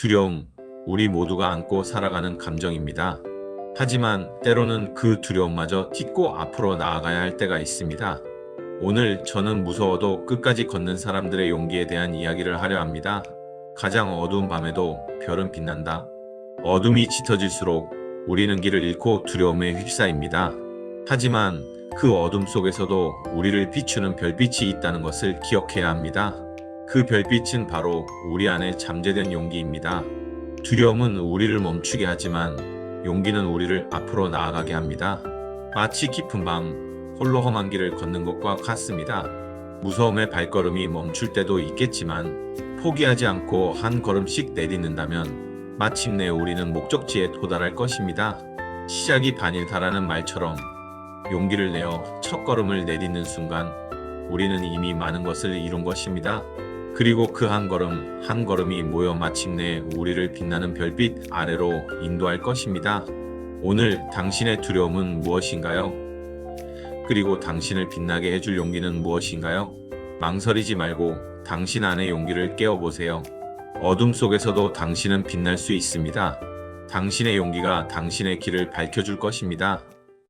두려움, 우리 모두가 안고 살아가는 감정입니다. 하지만 때로는 그 두려움마저 딛고 앞으로 나아가야 할 때가 있습니다. 오늘 저는 무서워도 끝까지 걷는 사람들의 용기에 대한 이야기를 하려 합니다. 가장 어두운 밤에도 별은 빛난다. 어둠이 짙어질수록 우리는 길을 잃고 두려움에 휩싸입니다. 하지만 그 어둠 속에서도 우리를 비추는 별빛이 있다는 것을 기억해야 합니다. 그 별빛은 바로 우리 안에 잠재된 용기입니다. 두려움은 우리를 멈추게 하지만 용기는 우리를 앞으로 나아가게 합니다. 마치 깊은 밤 홀로 험한 길을 걷는 것과 같습니다. 무서움의 발걸음이 멈출 때도 있겠지만 포기하지 않고 한 걸음씩 내딛는다면 마침내 우리는 목적지에 도달할 것입니다. 시작이 반일다라는 말처럼 용기를 내어 첫 걸음을 내딛는 순간 우리는 이미 많은 것을 이룬 것입니다. 그리고 그 한 걸음 한 걸음이 모여 마침내 우리를 빛나는 별빛 아래로 인도할 것입니다. 오늘 당신의 두려움은 무엇인가요? 그리고 당신을 빛나게 해줄 용기는 무엇인가요? 망설이지 말고 당신 안의 용기를 깨워보세요. 어둠 속에서도 당신은 빛날 수 있습니다. 당신의 용기가 당신의 길을 밝혀줄 것입니다.